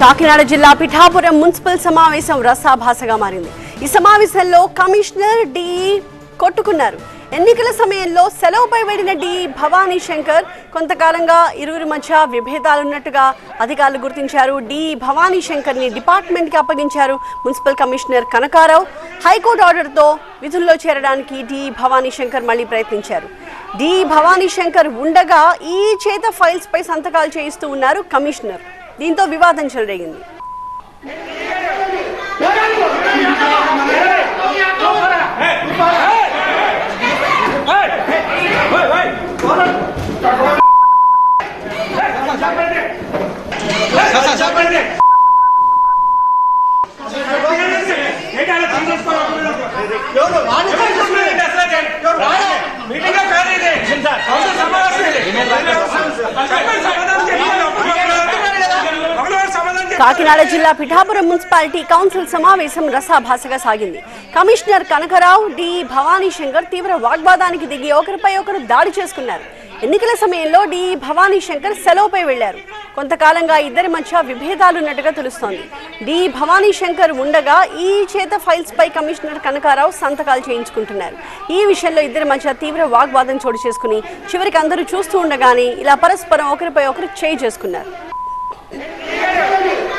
కాకినాడ జిల్లా పిఠాపురం మున్సిపల్ సమావేశం రసాభాసగా మారింది. ఈ సమావేశంలో కమిషనర్ డి కొట్టుకున్నారు. ఎన్నికల సమయంలో సెలవుపై వెళ్ళిన డి భవానీ శంకర్ కొంతకాలంగా ఇరువురి మధ్య విభేదాలున్నట్టుగా అధికారులు గుర్తించారు. డి భవానీ శంకర్ని డిపార్ట్మెంట్కి అప్పగించారు మున్సిపల్ కమిషనర్ కనకారావు. హైకోర్టు ఆర్డర్తో విధుల్లో చేరడానికి డి భవానీ శంకర్ మళ్ళీ ప్రయత్నించారు. డి భవానీ శంకర్ ఉండగా ఈ చేత ఫైల్స్ పై సంతకాలు చేయిస్తూ ఉన్నారు కమిషనర్. దీంతో వివాదం చెలరేగింది. కాకినాడ జిల్లా పిఠాపురం మున్సిపాలిటీ కౌన్సిల్ సమావేశం రసాభాసగా సాగింది. Commissioner Kanakarao D. Bhavani Shankar తీవ్ర వాగ్వాదానికి దిగి ఒకరిపై ఒకరు దాడి చేసుకున్నారు. ఎన్నికల సమయంలో డి. భవానీ శంకర్ సెలవుపై వెళ్ళారు. కొంతకాలంగా ఇద్దరి మధ్య విభేదాలున్నట్టుగా తెలుస్తోంది. డి. భవానీ శంకర్ ఉండగా ఈ చేత ఫైల్స్ పై కమిషనర్ కనకారావు సంతకాలు చేయించుకుంటున్నారు. ఈ విషయంలో ఇద్దరి మధ్య తీవ్ర వాగ్వాదం చోటు చేసుకుని చివరికి అందరూ చూస్తూ ఉండగానే ఇలా పరస్పరం ఒకరిపై ఒకరు చేయి చేసుకున్నారు.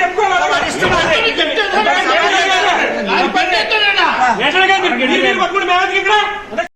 చెప్పుకోవాలి